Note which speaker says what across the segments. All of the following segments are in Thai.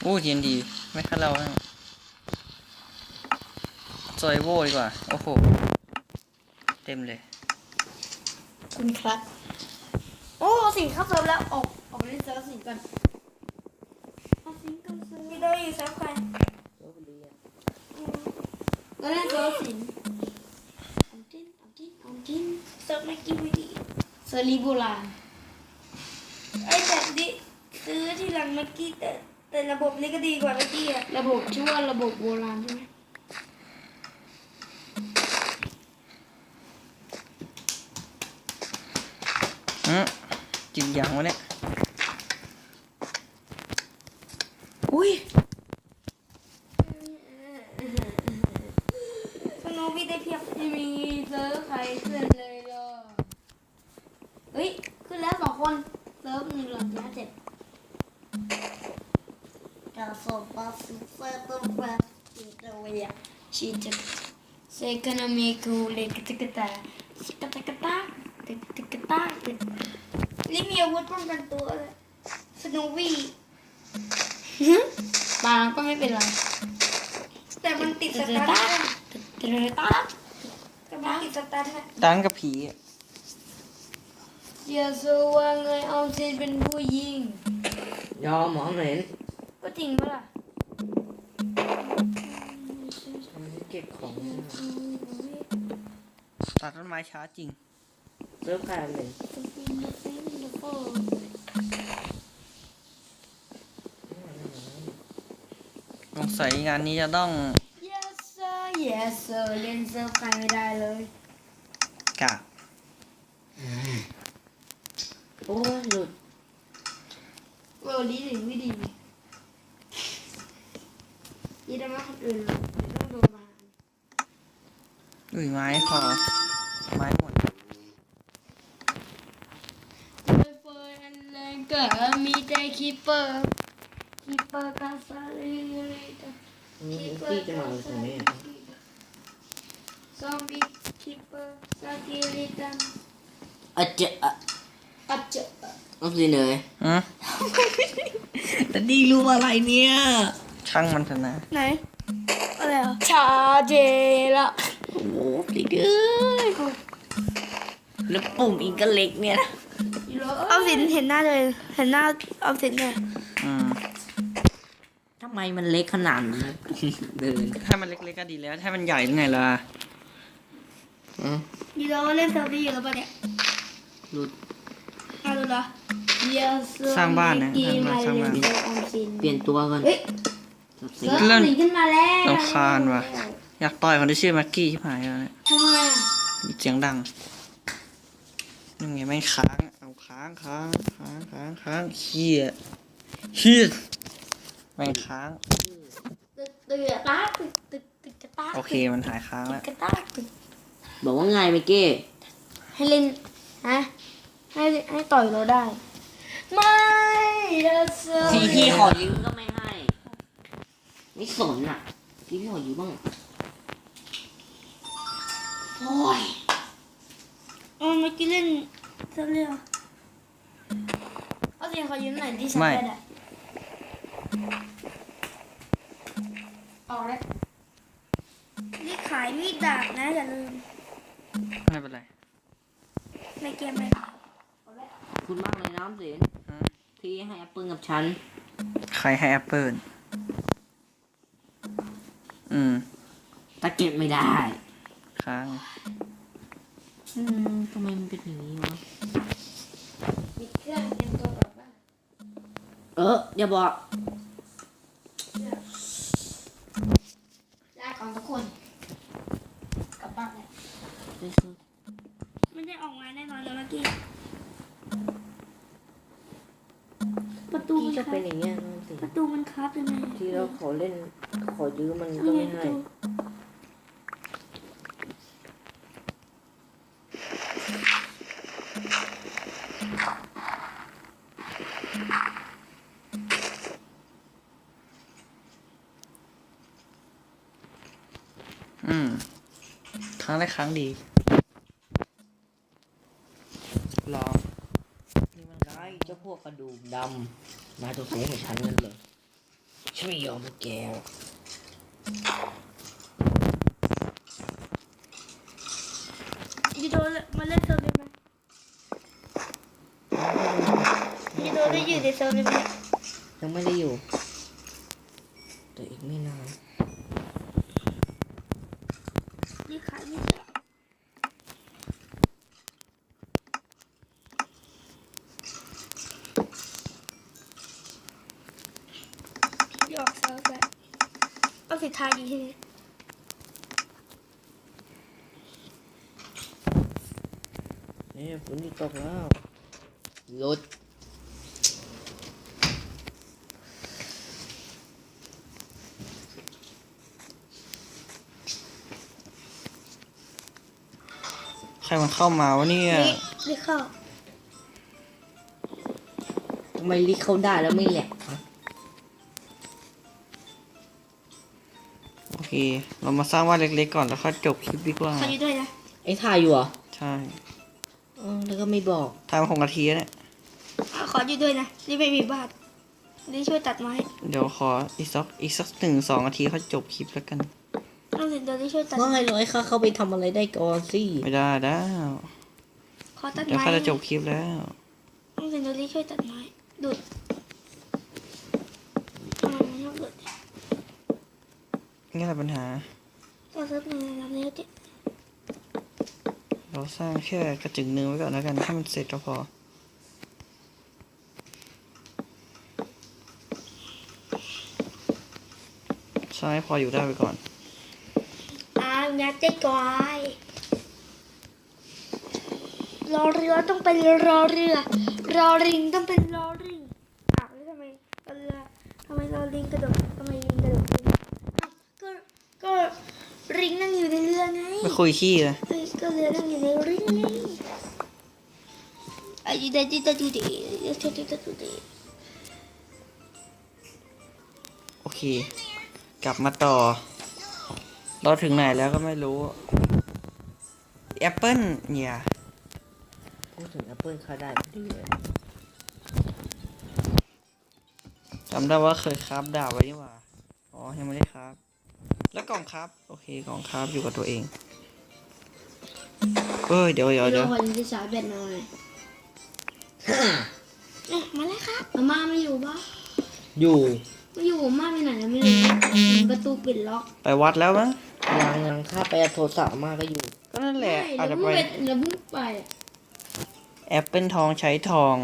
Speaker 1: อม
Speaker 2: บี้
Speaker 1: เล่นอะไรดี
Speaker 2: ต้องสิไม่แค่เจ็ด
Speaker 1: เข้าเซิร์ฟเล่นดีกว่าอู้เย็นดีไม่ค่าเราจอยโวดีกว่า โอ้โห เต็มเลย
Speaker 2: คุณครับ โอ้สิงเข้าเซิร์ฟแล้ว ออก ออกไปเล่นเซิร์ฟสิงก่อนเอาสิงกันเซิร์ฟพี่โดยอยู่เซิร์ฟใครอืมแล้เล่นเซิร์ฟสิงเอาจิ้นเอาจิ้นเอาจิ้นเซิร์ฟไม่กินไม่ดีเซิร์ฟลีโบราณไอ้แบบนี้ซื้อที่หลังเมื่อกี้แต่ แต่ระบบนี้ก็ดีกว่าเมื่อกี้อะระบบชื่อว่าระบบโบราณใช่ไหม
Speaker 1: อืมจิบยางวะเนี่ย
Speaker 2: อุ้ยสโนวี่ได้เพียบไม่มีเซิร์ฟใครขึ้นเลยเหรอเฮ้ย ขึ้นแล้วสองคน เซิร์ฟหนึ่งหลังนะเจ็ด กาโซบาสุเซอร์ตัวแบบอินเตอร์เวียชีจักเซคันามิคูเลกติกตาสกตกตาติกติกตาติกนี่มีอาวุธป้องกันตัวเลยสโนวี่บางก็ไม่เป็นไรแต่มันติดสตาร์ทติดสตาร์ทแต่มันติดสตาร์ทนะ
Speaker 1: ตั้งกับผีอะ
Speaker 2: อย่าสู้ว่าไงออมสินเป็นผู้หญิง
Speaker 3: ยอมหมอเห็น
Speaker 2: ก็จริงปะล่ะ
Speaker 3: เก็บของ
Speaker 1: ตัดต้นไม้ช้าจริง
Speaker 3: เริ่มขายเลย
Speaker 1: สงสัยงานนี้จะต้อง
Speaker 2: Yes sir Yes sir เล่นเซิร์ฟใครไม่ได้เลย
Speaker 1: กะ
Speaker 3: โอ้ยหลุด
Speaker 2: เวอร์ดีหรือไม่ดี ยี่ได้มาคนอื่นหรอกไม่ต้องโดนมา
Speaker 1: อุ้ยไม้พอไม้หมด
Speaker 2: ไม่เฟิร์นอันแรงก็มีแต่คีเปอร์คีเปอร์กาซาลีอะไรต่าง
Speaker 3: นี่พี่จะมาเลยตรงนี้
Speaker 2: ซอมบี้คิปเปอร์สกิลิตัน
Speaker 3: อาจจะอะ
Speaker 2: ปัจจุ
Speaker 3: เอาสิเหนื่อย
Speaker 1: อืม
Speaker 3: แต่ดีรู้อะไรเนี่ย
Speaker 1: ช่างมันเถอะนะ
Speaker 2: ไหน อะไรอะชาเจละ
Speaker 3: โอ้โหดีเด้อแล้วปุ่มอีกก็เล็กเนี่ยนะ
Speaker 2: เอาสินเห็นหน้าเลย เห็นหน้าเอาสินเลย
Speaker 1: อืม
Speaker 3: ทำไมมันเล็กขนาดนั้นเดิน
Speaker 1: ให้มันเล็กๆก็ดีแล้วให้มันใหญ่หรือไงล่ะ
Speaker 3: อืม
Speaker 2: ดีแล้วเล่นเซอร์ฟี่อยู่แล้วปะเนี่ย
Speaker 3: หลุด
Speaker 2: เอาดูเหรอ Yes
Speaker 1: สร้างบ้านนะ
Speaker 2: กีมา
Speaker 1: สร้าง
Speaker 2: เล่
Speaker 1: บ้าน
Speaker 2: นเซิร์ฟออมสิน
Speaker 3: เปลี่ยนตัวก่อน
Speaker 2: เฮ้ย
Speaker 3: สับสี
Speaker 2: เซิร์ฟออมสินขึ้นมาแล้ว
Speaker 1: รำคาญว่ะ อยากต่อยคนที่ชื่อแม็กกี้ที่หายแล้วเนี่ย
Speaker 2: ทำไมอะ
Speaker 1: เสียงดังยังไงไม่งค้างเอาค้างค้างค้างค้างค้างเฮียเฮียแม่งค้าง
Speaker 2: ตึกตึกกระตากตึกตึกตึกกระตาก
Speaker 1: โอเคมันหายค้าง
Speaker 2: ตึ
Speaker 1: แล้ว
Speaker 2: กกระตากตึก
Speaker 3: บอกว่าไงเมื่อกี้
Speaker 2: ให้เล่นฮะให้ให้ต่อยเราได้ ไม่เดซ
Speaker 3: ทีพี่ขอยืมก็ไม่ให้ ไม่สนอะทีพี่ขอยืมบ้าง
Speaker 2: โอ้ยเออเมื่อกี้เล่นเท่าเรียวเอาเสียงขอยืมหน่อยที่ฉัน
Speaker 1: ไม่
Speaker 2: ได้อะออกแล้วนี่ขายมีดดาบนะอย่าลืม
Speaker 1: ไม่เป็นไร
Speaker 2: ในเกมเลย
Speaker 3: ขอบคุณมากเลยน้ำสิน
Speaker 1: ฮะ
Speaker 3: ที่ให้แอปเปิลกับฉัน
Speaker 1: ใครให้แอปเปิล อืม
Speaker 3: แต่เก็บไม่ได้
Speaker 1: ค้าง
Speaker 3: อืมทำไมมันเป็นอย่างนี้วะ
Speaker 2: มีเครื่องเตรียมตัวกลับบ้าน
Speaker 3: เอออย่าบอก
Speaker 2: ลาของทุกคน กลับบ้านเลย
Speaker 3: เฮ้ย
Speaker 2: ไม่ได้ออกมาแน่นอนเลยเมื่อกี้ ประตู
Speaker 3: พี่
Speaker 2: มัน
Speaker 3: ก็
Speaker 2: ค้าง
Speaker 3: เป็นอย่างเงี้ยน้ำ ติ
Speaker 4: ประตูมันครับยังไง
Speaker 3: ที่เราขอเล่นขอยื้อมันก็
Speaker 4: นี่ไง
Speaker 3: ไม่
Speaker 4: ประ
Speaker 3: ให้
Speaker 4: ตู
Speaker 1: อืมครั้งได้ครั้งดี ลอง
Speaker 3: นี่มันได้เจ้า พวกกระดูกดำมาตัวสูงของฉันนั่นเลยฉันไม่ยอมพวกแกหรอก
Speaker 4: ยูโดมาเล่นเซิร์ฟเลยไหมยูโดได้อยู่ในเซิร์ฟเลยไหม
Speaker 3: ยังไม่ได้อยู่แต่อีกไม่นาน
Speaker 4: นี่ขายไม่ใช่ หยอกเซิร์ฟแล้วเอาสุดท้ายดีใช่ไหม
Speaker 3: นี่ฝนที่ตกแล้วรถ
Speaker 1: ใครมันเข้ามาวะเนี่ย
Speaker 4: นี่นี่เข้า
Speaker 3: ทำไมลิกเขาได้แล้วไม่แหลก
Speaker 1: อเค เรามาสร้างว่านเล็กๆก่อนแล้วค่อยจบคลิปดีกว่า
Speaker 4: ขออยู่ด้วยนะ
Speaker 3: ไอ้ถ่ายอยู่เหรอ
Speaker 1: ใช่
Speaker 3: เออแล้วก็ไม่บอก
Speaker 1: ทำหกนาทีแล้วเนี่ย
Speaker 4: อะขออยู่ด้วยนะนี่ไม่มีบ้านนี่ช่วยตัดไม้
Speaker 1: เดี๋ยวขออีกสักอีกสักหนึ่งสองนาทีค่อยจบคลิปแล้วกัน
Speaker 4: ต้องสินเดี๋ยวนี่ช่วยตัด
Speaker 3: ว่าไงร้อยข้าเข้าไปทำอะไรได้ก่อนสิ
Speaker 1: ไม่ได้แล้ว
Speaker 4: ขอตัด
Speaker 1: เดี๋ยว
Speaker 4: ไม้
Speaker 1: ค่อยจะจบคลิปแล้ว
Speaker 4: ต้องสินเดี๋ยวนี่ช่วยตัดไม้ดูดทำไมมันชอบดูด
Speaker 1: นี่แหละปัญหา
Speaker 4: ตัวเซิร์ฟหนึ่งลำนี้ก็เจ็บ
Speaker 1: เราสร้างแค่กระจึงหนึงไว้ก่อนแล้วกันให้มันเสร็จก็พอใช่พออยู่ได้ไปก่อน
Speaker 4: อ่างัดใจกวายรอเรือต้องเป็นรอเรือ รอริงต้องเป็นรอริงอ้าวแล้วทำไมเรือทำไมรอริงกระโดดทำไมริงกระโดดอ้าวก็ก็ ริงนั่งอยู่ในเรือไง
Speaker 1: ไม่คุยขี้เลย
Speaker 4: เอ้ยก็เรือนั่งอยู่ในริงไงอายุได้ดีได้ดีดีได้ดีได้ดีดี
Speaker 1: โอเค กลับมาต่อ เราถึงไหนแล้วก็ไม่รู้แอปเปิลเนี่ย
Speaker 3: พูดถึงแอปเปิลเข้าได้พอดีเลย
Speaker 1: จำได้ว่าเคยคราฟดาบไว้นี่หว่า อ๋อ ยังไม่ได้คราฟแล้วกล่องคราฟโอเค กล่องคราฟอยู่กับตัวเองเอ้ยเดี๋ยวเดี๋ยวเดี๋ยว
Speaker 2: วันที่ชาร์จแบตหน่อย
Speaker 4: อะมาแล้วครับ
Speaker 2: อาม่าไม่อยู่ปะ
Speaker 3: อยู่
Speaker 2: ไม่อยู่อาม่าไปไหนแล้วไม่รู้เห็นประตูปิดล็อก
Speaker 1: ไปวัดแล้วมั้ง
Speaker 3: ยังยังข้าไปโทรศัพท์มาก็อยู่
Speaker 1: ก็นั่นแหละ
Speaker 2: ใช่
Speaker 1: อาจ
Speaker 2: แล้ว
Speaker 1: จะ
Speaker 2: เพิ่ง
Speaker 1: ไป
Speaker 2: ไปแล้วเพิ่งไปอะ
Speaker 1: แอปเปิลทองใช้ทอง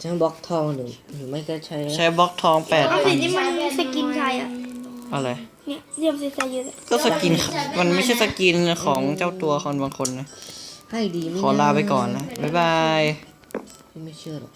Speaker 3: ใช้บล็อกทองหรือหรือไม่ก็ใช้
Speaker 1: ใช้บล็อกทองแปด
Speaker 4: เอา
Speaker 1: พั
Speaker 4: สิ
Speaker 1: น
Speaker 4: นี่มันสกินใครอะ
Speaker 1: อะไร
Speaker 4: เนี่ยเรียมซีซายเยอะเลย
Speaker 1: ก็สกิน มันไม่ใช่สกินของเจ้าตัวคนบางคนนะ
Speaker 3: ให้ดีไม่
Speaker 1: ขอลาไปก่อนนะ บ๊ายบาย
Speaker 3: พี่ไม่เชื่อหรอก